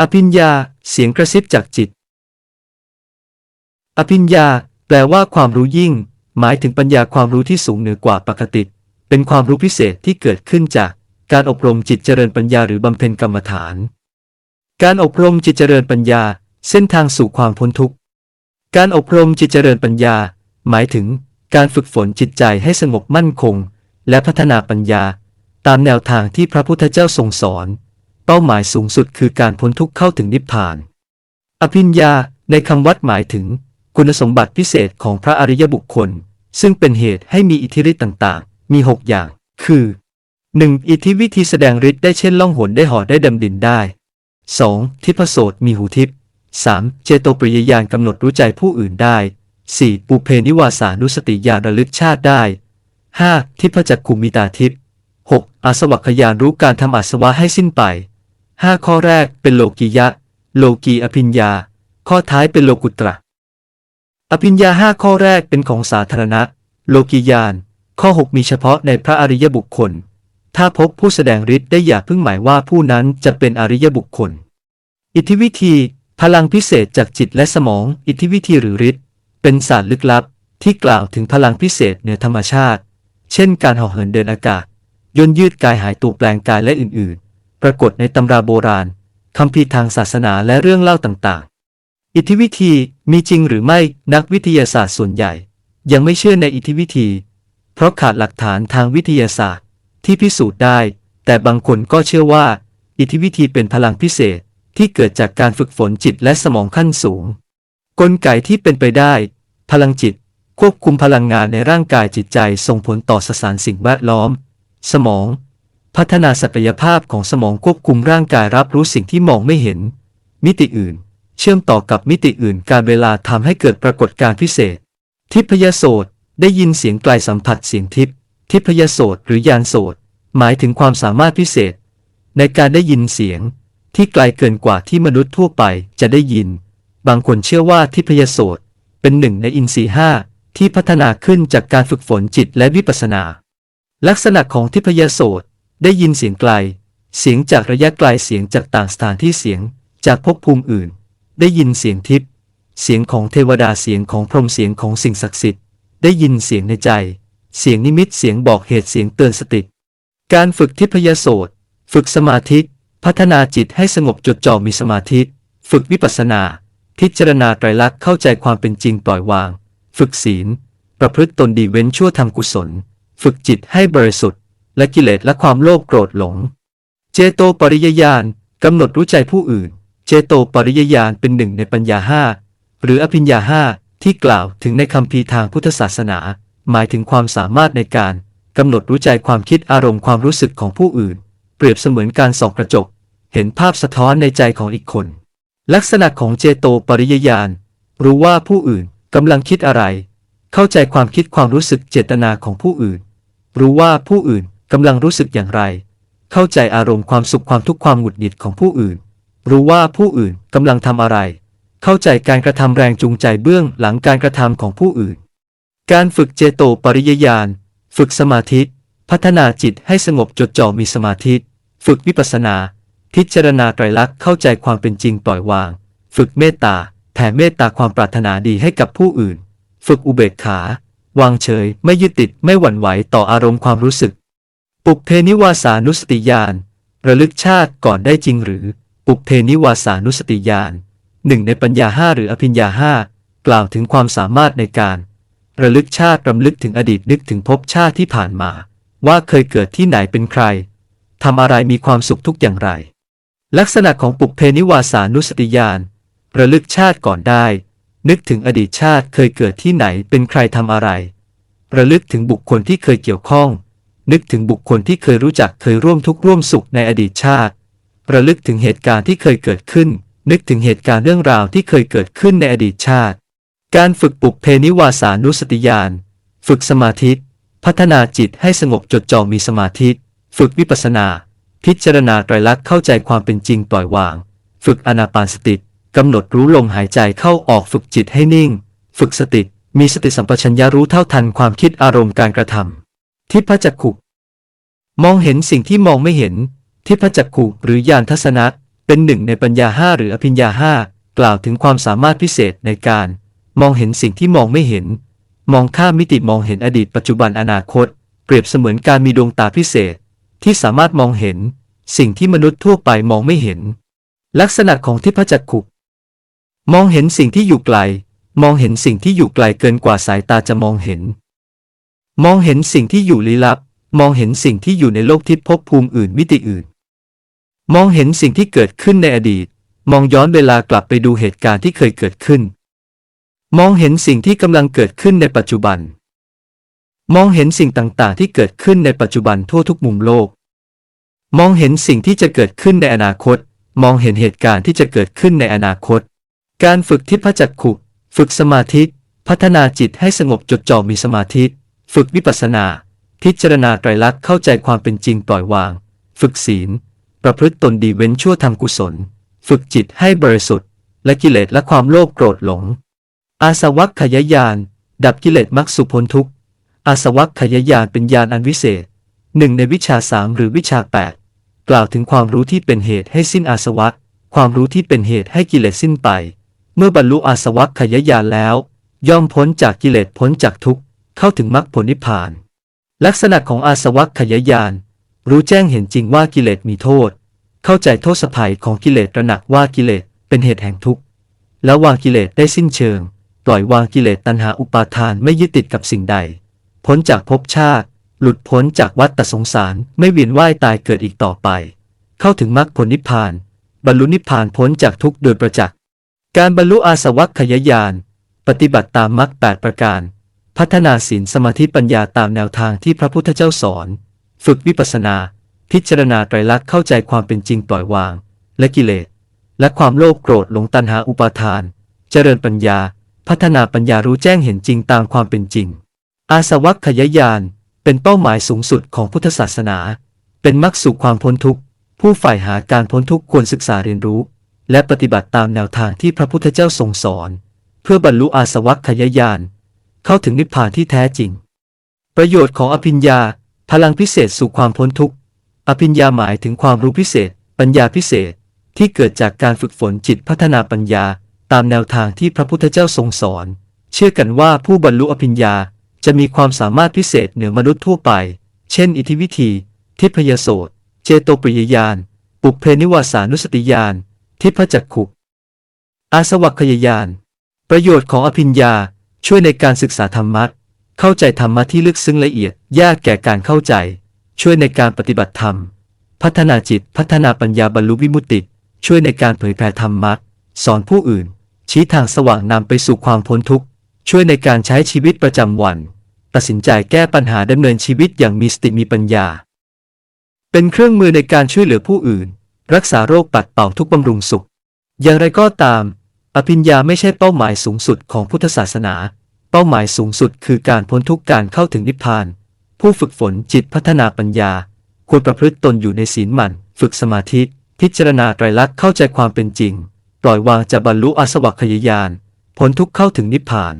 อภิญญา เสียงกระซิบจากจิต อภิญญา แปลว่าความรู้ยิ่ง หมายถึงปัญญาความรู้ที่สูงเหนือกว่าปกติ เป็นความรู้พิเศษที่เกิดขึ้นจากการอบรมจิตเจริญปัญญาหรือบำเพ็ญกรรมฐาน การอบรมจิตเจริญปัญญา เส้นทางสู่ความพ้นทุกข์ การอบรมจิตเจริญปัญญา หมายถึง การฝึกฝนจิตใจให้สงบมั่นคง และพัฒนาปัญญา ตามแนวทางที่พระพุทธเจ้าทรงสอน เป้าหมายสูงสุดคือการพ้นทุกข์เข้าถึงนิพพาน อภิญญาในคำวัดหมายถึง คุณสมบัติพิเศษของพระอริยบุคคล ซึ่งเป็นเหตุให้มีอิทธิฤทธิ์ต่างๆ มี 6 อย่าง คือ 1. อิทธิวิธีแสดงฤทธิ์ได้เช่นล่องหนได้หอได้ดำดินได้ 2. ทิพโสตมีหูทิพ 3. เจโตปริยญาณกำหนดรู้ใจผู้อื่นได้ 4. ปุเพนิวาสานุสติญาณระลึกชาติได้ 5. ทิพจักขุมิตาทิพ 6. อาสวัคยานรู้การทำอาสวะให้สิ้นไป 5 ข้อแรกเป็นโลกียะ โลกีอภิญญา ข้อท้ายเป็นโลกุตระ อภิญญาห้าข้อแรกเป็นของสาธารณะ โลกียาน ข้อ 6 มีเฉพาะในพระอริยบุคคล ถ้าพบผู้แสดงฤทธิ์ได้อย่าเพิ่งหมายว่าผู้นั้นจะเป็นอริยบุคคล อิทธิวิธี พลังพิเศษจากจิตและสมอง อิทธิวิธีหรือฤทธิ์เป็นศาสตร์ลึกลับ ที่กล่าวถึงพลังพิเศษเหนือธรรมชาติ เช่น การห่อเหินเดินอากาศ ย่นยืดกายหายตัวแปลงกายและอื่น ปรากฏในตำราโบราณคัมภีทางศาสนาและเรื่องเล่าต่างๆ อิทธิวิธีมีจริงหรือไม่นักวิทยาศาสตร์ส่วนใหญ่ ยังไม่เชื่อในอิทธิวิธี เพราะขาดหลักฐานทางวิทยาศาสตร์ ที่พิสูจน์ได้ แต่บางคนก็เชื่อว่า อิทธิวิธีเป็นพลังพิเศษที่เกิดจากการฝึกฝนจิตและสมองขั้นสูง กลไกที่เป็นไปได้ พลังจิต ควบคุมพลังงานในร่างกายจิตใจส่งผลต่อสสารสิ่งแวดล้อม สมอง พัฒนาศักยภาพของสมองควบคุมร่างกายรับรู้สิ่งที่มองไม่เห็น มิติอื่น เชื่อมต่อกับมิติอื่น การเวลาทำให้เกิดปรากฏการณ์พิเศษ ทิพยโสตได้ยินเสียงไกลสัมผัสเสียงทิพทิพยโสตหรือยานโสตหมายถึงความสามารถพิเศษ ในการได้ยินเสียง ที่ไกลเกินกว่าที่มนุษย์ทั่วไปจะได้ยิน บางคนเชื่อว่าทิพยโสตเป็นหนึ่งในอินทรีย์ห้าที่พัฒนาขึ้นจากการฝึกฝนจิตและวิปัสสนา ลักษณะของทิพยโสต ได้ยินเสียงไกล เสียงจากระยะไกลเสียงจากต่างสถานที่เสียงจากภพภูมิอื่น ได้ยินเสียงทิพย์เสียงของเทวดาเสียงของพรหมเสียงของสิ่งศักดิ์สิทธิ์ ได้ยินเสียงในใจ เสียงนิมิตเสียงบอกเหตุเสียงเตือนสติ การฝึกทิพยโสตฝึกสมาธิ พัฒนาจิตให้สงบจดจ่อมีสมาธิ ฝึกวิปัสสนา พิจารณาไตรลักษณ์เข้าใจความเป็นจริงปล่อยวาง ฝึกศีล ประพฤติตนดีเว้นชั่วทำกุศล ฝึกจิตให้บริสุทธิ์ และกิเลสและความโลภโกรธหลง เจโตปริยญาณกำหนดรู้ใจผู้อื่น เจโตปริยญาณเป็นหนึ่งในปัญญาห้าหรืออภิญญาห้าที่กล่าวถึงในคำพีทางพุทธศาสนา หมายถึงความสามารถในการกำหนดรู้ใจความคิดอารมณ์ความรู้สึกของผู้อื่น เปรียบเสมือนการส่องกระจก เห็นภาพสะท้อนในใจของอีกคน ลักษณะของเจโตปริยญาณรู้ว่าผู้อื่นกำลังคิดอะไร เข้าใจความคิดความรู้สึกเจตนาของผู้อื่น รู้ว่าผู้อื่น กำลังรู้สึกอย่างไร เข้าใจอารมณ์ความสุขความทุกข์ความหงุดหงิดของผู้อื่น รู้ว่าผู้อื่นกำลังทำอะไร เข้าใจการกระทำแรงจูงใจเบื้องหลังการกระทำของผู้อื่น การฝึกเจโตปริยญาณ ฝึกสมาธิ พัฒนาจิตให้สงบจดจ่อมีสมาธิ ฝึกวิปัสสนา พิจารณาไตรลักษณ์เข้าใจความเป็นจริงปล่อยวาง ฝึกเมตตาแผ่เมตตาความปรารถนาดีให้กับผู้อื่น ฝึกอุเบกขา วางเฉย ไม่ยึดติด ไม่หวั่นไหวต่ออารมณ์ความรู้สึก ปุกเพนิวาสานุสติญาณระลึกชาติก่อนได้จริงหรือ ปุกเพนิวาสานุสติญาณหนึ่งในปัญญาห้าหรืออภิญญาห้ากล่าวถึงความสามารถในการ ระลึกชาติรำลึกถึงอดีตนึกถึงภพชาติที่ผ่านมา ว่าเคยเกิดที่ไหนเป็นใครทำอะไรมีความสุขทุกอย่างไร ลักษณะของปุกเพนิวาสานุสติญาณระลึกชาติก่อนได้ นึกถึงอดีตชาติเคยเกิดที่ไหนเป็นใครทำอะไร ระลึกถึงบุคคลที่เคยเกี่ยวข้อง นึกถึงบุคคลที่เคยรู้จักเคยร่วมทุกข์ร่วมสุขในอดีตชาติ ระลึกถึงเหตุการณ์ที่เคยเกิดขึ้น นึกถึงเหตุการณ์เรื่องราวที่เคยเกิดขึ้นในอดีตชาติ การฝึกปลุกเพนิวาสานุสติญาณ ฝึกสมาธิ พัฒนาจิตให้สงบจดจ่อมีสมาธิ ฝึกวิปัสสนา พิจารณาไตรลักษณ์เข้าใจความเป็นจริงปล่อยวาง ฝึกอนาปานสติกำหนดรู้ลมหายใจเข้าออกฝึกจิตให้นิ่ง ฝึกสติ มีสติสัมปชัญญะรู้เท่าทันความคิดอารมณ์การกระทำ ทิพจักขุ มองเห็นสิ่งที่มองไม่เห็น ทิพจักขุหรือญาณทัศนะเป็นเป็นหนึ่งในปัญญาห้าหรืออภิญญาห้ากล่าวถึงความสามารถพิเศษในการ มองเห็นสิ่งที่มองไม่เห็น มองข้ามมิติมองเห็นอดีตปัจจุบันอนาคต เปรียบเสมือนการมีดวงตาพิเศษ ที่สามารถมองเห็น สิ่งที่มนุษย์ทั่วไปมองไม่เห็น ลักษณะของทิพจักขุ มองเห็นสิ่งที่อยู่ไกล มองเห็นสิ่งที่อยู่ไกลเกินกว่าสายตาจะมองเห็น มองเห็นสิ่งที่อยู่ลี้ลับ มองเห็นสิ่งที่อยู่ในโลกทิพย์ภพภูมิอื่นมิติอื่น มองเห็นสิ่งที่เกิดขึ้นในอดีต มองย้อนเวลากลับไปดูเหตุการณ์ที่เคยเกิดขึ้น มองเห็นสิ่งที่กำลังเกิดขึ้นในปัจจุบัน มองเห็นสิ่งต่างๆ ที่เกิดขึ้นในปัจจุบันทั่วทุกมุมโลก มองเห็นสิ่งที่จะเกิดขึ้นในอนาคต มองเห็นเหตุการณ์ที่จะเกิดขึ้นในอนาคต การฝึกทิพจักขุ ฝึกสมาธิ พัฒนาจิตให้สงบจดจ่อมีสมาธิ ฝึกวิปัสสนา พิจารณาไตรลักษณ์เข้าใจความเป็นจริงปล่อยวาง ฝึกศีล ประพฤติตนดีเว้นชั่วทำกุศล ฝึกจิตให้บริสุทธิ์ และกิเลสและความโลภโกรธหลง อาสวัคขยายาน ดับกิเลสมรรคสุพนทุกอาสวัคขยายานเป็นญาณอันวิเศษหนึ่งในวิชาสามหรือวิชาแปดกล่าวถึงความรู้ที่เป็นเหตุให้สิ้นอาสวะความรู้ที่เป็นเหตุให้กิเลสสิ้นไป เมื่อบรรลุอาสวัคขยายานแล้ว ย่อมพ้นจากกิเลสพ้นจากทุกข์ เข้าถึงมรรคผลนิพพาน ลักษณะของอาสวัคขยายาน รู้แจ้งเห็นจริงว่ากิเลสมีโทษ เข้าใจโทษสภัยของกิเลสระหนักว่ากิเลสเป็นเหตุแห่งทุกข์ แล้ววางกิเลสได้สิ้นเชิง ปล่อยวางกิเลสตัณหาอุปาทานไม่ยึดติดกับสิ่งใด พ้นจากภพชาติ หลุดพ้นจากวัฏสงสารไม่เวียนว่ายตายเกิดอีกต่อไป เข้าถึงมรรคผลนิพพาน บรรลุนิพพานพ้นจากทุกข์โดยประจักษ์การบรรลุอาสวัคขยายาน ปฏิบัติตามมรรคแปดประการ พัฒนาศีลสมาธิปัญญาตามแนวทางที่พระพุทธเจ้าสอน ฝึกวิปัสสนา พิจารณาไตรลักษณ์เข้าใจความเป็นจริงปล่อยวาง และกิเลส และความโลภโกรธหลงตัณหาอุปาทาน เจริญปัญญา พัฒนาปัญญารู้แจ้งเห็นจริงตามความเป็นจริง อาสวัคขยายานเป็นเป้าหมายสูงสุดของพุทธศาสนา เป็นมรรคสู่ความพ้นทุกข์ ผู้ใฝ่หาการพ้นทุกข์ควรศึกษาเรียนรู้ และปฏิบัติตามแนวทางที่พระพุทธเจ้าทรงสอน เพื่อบรรลุอาสวัคขยายาน เข้าถึงนิพพานที่แท้จริง ประโยชน์ของอภิญญา พลังพิเศษสู่ความพ้นทุกข์ อภิญญาหมายถึงความรู้พิเศษ ปัญญาพิเศษ ที่เกิดจากการฝึกฝนจิตพัฒนาปัญญา ตามแนวทางที่พระพุทธเจ้าทรงสอน เชื่อกันว่าผู้บรรลุอภิญญาจะมีความสามารถพิเศษเหนือมนุษย์ทั่วไป เช่น อิทธิวิธี ทิพยโสต เจโตปริยญาณ ปุเพนิวาสานุสติญาณ ทิพจักขุ อาสวัคยายานประโยชน์ของอภิญญา ช่วยในการศึกษาธรรมะ เข้าใจธรรมะที่ลึกซึ้งละเอียด ยากแก่การเข้าใจ ช่วยในการปฏิบัติธรรม พัฒนาจิต พัฒนาปัญญาบรรลุวิมุตติ ช่วยในการเผยแผ่ธรรมะ สอนผู้อื่น ชี้ทางสว่างนำไปสู่ความพ้นทุกข์ ช่วยในการใช้ชีวิตประจำวัน ตัดสินใจแก้ปัญหาดำเนินชีวิตอย่างมีสติมีปัญญา เป็นเครื่องมือในการช่วยเหลือผู้อื่น รักษาโรคปัดเป่าทุกบำรุงสุข อย่างไรก็ตาม อภิญญาไม่ใช่เป้าหมายสูงสุดของพุทธศาสนา เป้าหมายสูงสุดคือการพ้นทุกข์การเข้าถึงนิพพาน ผู้ฝึกฝนจิตพัฒนาปัญญา ควรประพฤติตนอยู่ในศีลหมั่น ฝึกสมาธิ พิจารณาไตรลักษณ์เข้าใจความเป็นจริง ปล่อยวางจะบรรลุอาสวัคยายานพ้นทุกข์เข้าถึงนิพพาน